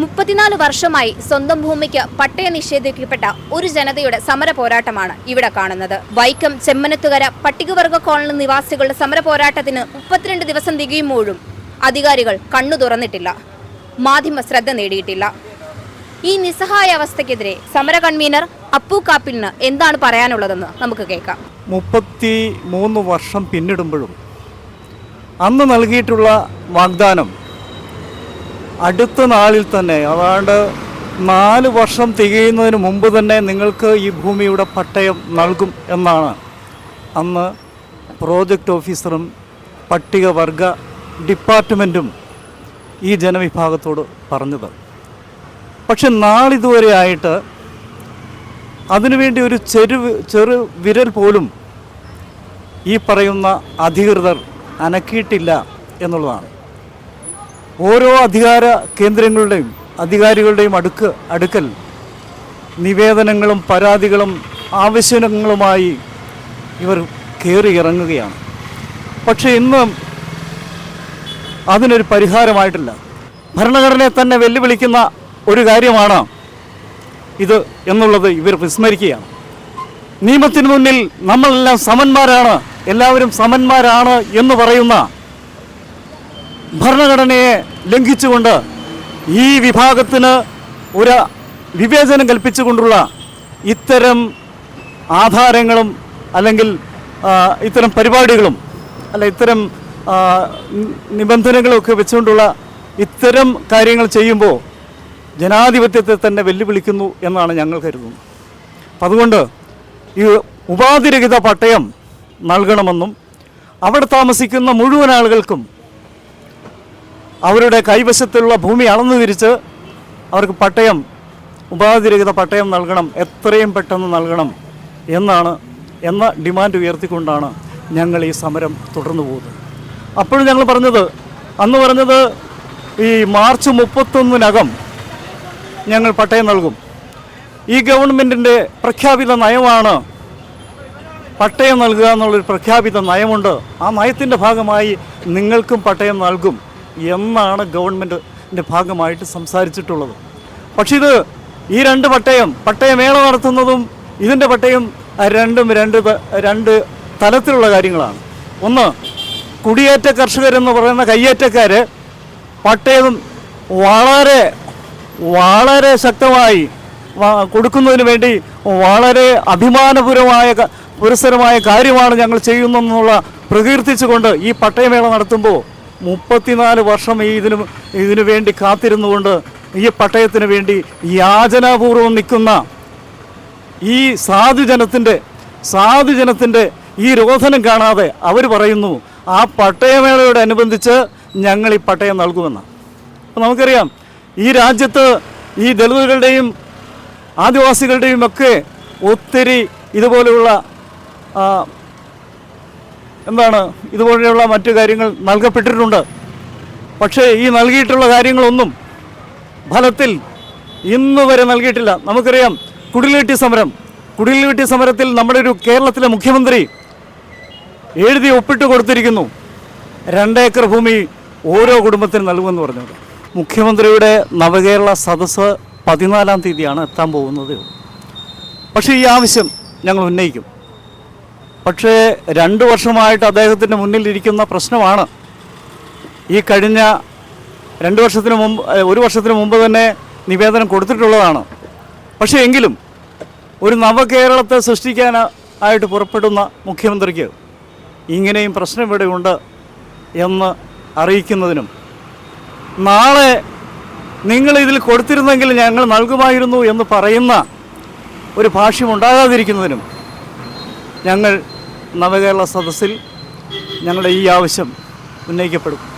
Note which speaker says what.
Speaker 1: മുപ്പത്തിനാല് വർഷമായി സ്വന്തം ഭൂമിക്ക് പട്ടയ നിഷേധിക്കപ്പെട്ട ഒരു ജനതയുടെ സമര പോരാട്ടമാണ് ഇവിടെ കാണുന്നത്. വൈക്കം ചെമ്മനത്തുകര പട്ടികവർഗ കോളനി നിവാസികളുടെ സമര പോരാട്ടത്തിന് മുപ്പത്തിരണ്ട് ദിവസം തികയുമ്പോഴും അധികാരികൾ കണ്ണു തുറന്നിട്ടില്ല. മാധ്യമ ശ്രദ്ധ നേടിയിട്ടില്ല. ഈ നിസ്സഹായ അവസ്ഥയ്ക്കെതിരെ സമര കൺവീനർ അപ്പു കാപ്പിലിന് എന്താണ് പറയാനുള്ളതെന്ന് നമുക്ക് കേൾക്കാം.
Speaker 2: മുപ്പത്തി മൂന്ന് വർഷം പിന്നിടുമ്പോഴും അന്ന് നൽകിയിട്ടുള്ള വാഗ്ദാനം അടുത്ത നാളിൽ തന്നെ അതാണ്ട് നാല് വർഷം തികയുന്നതിന് മുമ്പ് തന്നെ നിങ്ങൾക്ക് ഈ ഭൂമിയുടെ പട്ടയം നൽകും എന്നാണ്. അന്ന് പ്രോജക്റ്റ് ഓഫീസറും പട്ടികവർഗ ഡിപ്പാർട്ട്മെന്റും ഈ ജനവിഭാഗത്തോട് പറഞ്ഞത്. പക്ഷെ നാളിതുവരെ ആയിട്ട് അതിനുവേണ്ടി ഒരു ചെറു ചെറു വിരൽ പോലും ഈ പറയുന്ന അധികൃതർ അനക്കിയിട്ടില്ല എന്നുള്ളതാണ്. ഓരോ അധികാര കേന്ദ്രങ്ങളുടെയും അധികാരികളുടെയും അടുക്ക് അടുക്കൽ നിവേദനങ്ങളും പരാതികളും ആവശ്യങ്ങളുമായി ഇവർ കയറി ഇറങ്ങുകയാണ് പക്ഷേ ഇന്ന് അതിനൊരു പരിഹാരമായിട്ടില്ല. ഭരണഘടനയെ തന്നെ വെല്ലുവിളിക്കുന്ന ഒരു കാര്യമാണ് ഇത് എന്നുള്ളത് ഇവർ വിസ്മരിക്കുകയാണ്. നിയമത്തിന് മുന്നിൽ നമ്മളെല്ലാം സമന്മാരാണ് എല്ലാവരും സമന്മാരാണ് എന്ന് പറയുന്ന ഭരണഘടനയെ ലംഘിച്ചുകൊണ്ട് ഈ വിഭാഗത്തിന് ഒരു വിവേചനം കൽപ്പിച്ചുകൊണ്ടുള്ള ഇത്തരം ആധാരങ്ങളും അല്ലെങ്കിൽ ഇത്തരം പരിപാടികളും അല്ല ഇത്തരം നിബന്ധനകളൊക്കെ വെച്ചുകൊണ്ടുള്ള ഇത്തരം കാര്യങ്ങൾ ചെയ്യുമ്പോൾ ജനാധിപത്യത്തെ തന്നെ വെല്ലുവിളിക്കുന്നു എന്നാണ് ഞങ്ങൾ കരുതുന്നത്. അപ്പം അതുകൊണ്ട് ഈ ഉപാധിരഹിത പട്ടയം നൽകണമെന്നും അവിടെ താമസിക്കുന്ന മുഴുവൻ ആളുകൾക്കും അവരുടെ കൈവശത്തുള്ള ഭൂമി അളന്നു തിരിച്ച് അവർക്ക് പട്ടയം ഉപാധിരഹിത പട്ടയം നൽകണം എത്രയും പെട്ടെന്ന് നൽകണം എന്നാണ് എന്ന ഡിമാൻഡ് ഉയർത്തിക്കൊണ്ടാണ് ഞങ്ങൾ ഈ സമരം തുടർന്നു പോകുന്നത്. അപ്പോഴും ഞങ്ങൾ പറഞ്ഞത് അന്ന് പറഞ്ഞത് ഈ മാർച്ച് മുപ്പത്തൊന്നിനകം ഞങ്ങൾ പട്ടയം നൽകും. ഈ ഗവൺമെന്റിന്റെ പ്രഖ്യാപിത നയമാണ് പട്ടയം നൽകുക എന്നുള്ളൊരു പ്രഖ്യാപിത നയമുണ്ട്. ആ നയത്തിന്റെ ഭാഗമായി നിങ്ങൾക്കും പട്ടയം നൽകും. എന്നാണ് ഗവൺമെന്റിന്റെ ഭാഗമായിട്ട് സംസാരിച്ചിട്ടുള്ളത്. പക്ഷേ ഇത് ഈ രണ്ട് പട്ടയം പട്ടയമേള നടത്തുന്നതും ഇതിന്റെ പട്ടയം രണ്ടും രണ്ട് രണ്ട് തലത്തിലുള്ള കാര്യങ്ങളാണ്. ഒന്ന് കുടിയേറ്റ കർഷകരെന്ന് പറയുന്ന കയ്യേറ്റക്കാർ പട്ടയം വളരെ വളരെ ശക്തമായി കൊടുക്കുന്നതിന് വേണ്ടി വളരെ അഭിമാനപുരമായ പുരസരമായ കാര്യമാണ് ഞങ്ങൾ ചെയ്യുന്നതെന്നുള്ള പ്രകീർത്തിച്ചുകൊണ്ട് ഈ പട്ടയമേള നടത്തുമ്പോൾ മുപ്പത്തിനാല് വർഷം ഈ ഇതിന് ഇതിനു വേണ്ടി കാത്തിരുന്നുകൊണ്ട് ഈ പട്ടയത്തിന് വേണ്ടി യാചനാപൂർവം നിൽക്കുന്ന ഈ സാധുജനത്തിന്റെ സാധുജനത്തിന്റെ ഈ രോധനം കാണാതെ അവർ പറയുന്നു ആ പട്ടയമേളയോടനുബന്ധിച്ച് ഞങ്ങൾ ഈ പട്ടയം നൽകുമെന്ന്. അപ്പോൾ നമുക്കറിയാം ഈ രാജ്യത്ത് ഈ ദളിതുകളുടെയും ആദിവാസികളുടെയും ഒക്കെ ഒത്തിരി ഇതുപോലെയുള്ള എന്താണ് ഇതുപോലെയുള്ള മറ്റു കാര്യങ്ങൾ നൽകപ്പെട്ടിട്ടുണ്ട്. പക്ഷേ ഈ നൽകിയിട്ടുള്ള കാര്യങ്ങളൊന്നും ഫലത്തിൽ ഇന്ന് വരെ നൽകിയിട്ടില്ല. നമുക്കറിയാം കുടിലേട്ടി സമരം. കുടിലേട്ടി സമരത്തിൽ നമ്മുടെ ഒരു കേരളത്തിലെ മുഖ്യമന്ത്രി എഴുതി ഒപ്പിട്ട് കൊടുത്തിരിക്കുന്നു. രണ്ടേക്കർ ഭൂമി ഓരോ കുടുംബത്തിനും നൽകുമെന്ന് പറഞ്ഞത്. മുഖ്യമന്ത്രിയുടെ നവകേരള സദസ്സ് പതിനാലാം തീയതിയാണ് എത്താൻ പോകുന്നത്. പക്ഷേ ഈ ആവശ്യം ഞങ്ങൾ ഉന്നയിക്കും. പക്ഷേ രണ്ട് വർഷമായിട്ട് അദ്ദേഹത്തിന്റെ മുന്നിലിരിക്കുന്ന പ്രശ്നമാണ്. ഈ കഴിഞ്ഞ രണ്ട് വർഷത്തിന് മുമ്പ് ഒരു വർഷത്തിന് മുമ്പ് തന്നെ നിവേദനം കൊടുത്തിട്ടുള്ളതാണ്. പക്ഷേ എങ്കിലും ഒരു നവകേരളത്തെ സൃഷ്ടിക്കാൻ ആയിട്ട് പുറപ്പെടുന്ന മുഖ്യമന്ത്രിക്ക് ഇങ്ങനെയും പ്രശ്നം ഇവിടെ ഉണ്ട് എന്ന് അറിയിക്കുന്നതിനും നാളെ നിങ്ങൾ ഇതിൽ കൊടുത്തിരുന്നെങ്കിൽ ഞങ്ങൾ നൽകുമായിരുന്നു എന്ന് പറയുന്ന ഒരു ഭാഷ്യം ഉണ്ടാകാതിരിക്കുന്നതിനും ഞങ്ങൾ നവകേരള സദസ്സിൽ ഞങ്ങളുടെ ഈ ആവശ്യം ഉന്നയിക്കപ്പെടും.